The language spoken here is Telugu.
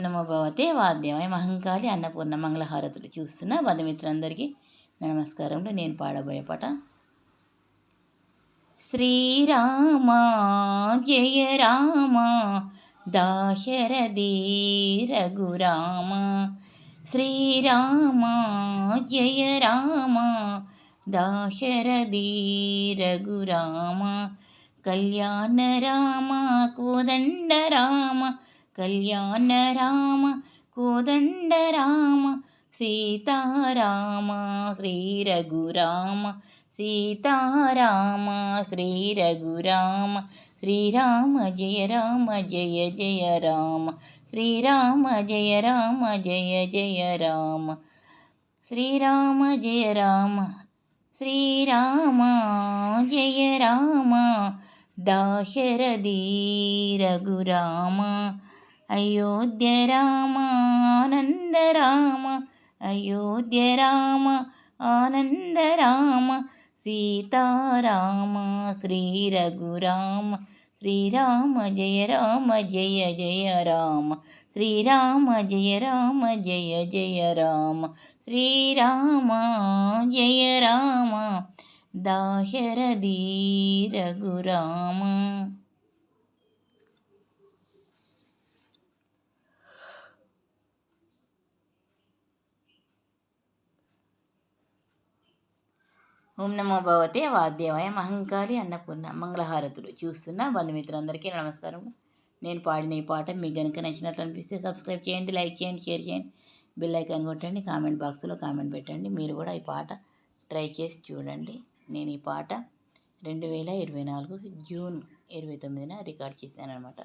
నమో భవతే అహంకాలి మహంకాళి అన్నపూర్ణ మంగళహారతులు చూస్తున్న బంధుమిత్రులందరికీ నమస్కారంలో నేను పాడబోయే పాట శ్రీరామ జయ రామ దాశరథి రఘురామ. శ్రీరామ జయ రామ దాశరథి రఘురామ. కళ్యాణ రామ కోదండ రామ కళ్యాణ రామ కోదండ రామ సీతారామ శ్రీ రఘురామ సీతారామ శ్రీ రఘురామ శ్రీరామ జయ రామ జయ జయ రామ శ్రీరామ జయ రామ జయ జయ రామ శ్రీరామ జయ రామ శ్రీరామ జయ రామ దాశరథీ రఘురామ అయోధ్య రామ ఆనంద రామ అయోధ్య రామ ఆనంద రామ సీతారామ శ్రీ రఘురామ శ్రీరామ జయ రామ జయ జయ రామ శ్రీరామ జయ రామ జయ జయ రామ శ్రీరామ జయ రామ దాశరథి రఘురామ. ఓం నమో భగవతే వాద్యవాయ మహంకాళి అన్నపూర్ణ మంగళహారతులు. చూస్తున్న బంధుమిత్రులందరికీ నమస్కారం నేను పాడిన ఈ పాట మీకు కనుక నచ్చినట్లు అనిపిస్తే సబ్స్క్రైబ్ చేయండి లైక్ చేయండి షేర్ చేయండి. బిల్ ఐకాన్ కొట్టండి కామెంట్ బాక్స్లో కామెంట్ పెట్టండి. మీరు కూడా ఈ పాట ట్రై చేసి చూడండి. నేను ఈ పాట రెండు వేల ఇరవై నాలుగు జూన్ ఇరవై తొమ్మిదిన రికార్డ్ చేశాను అనమాట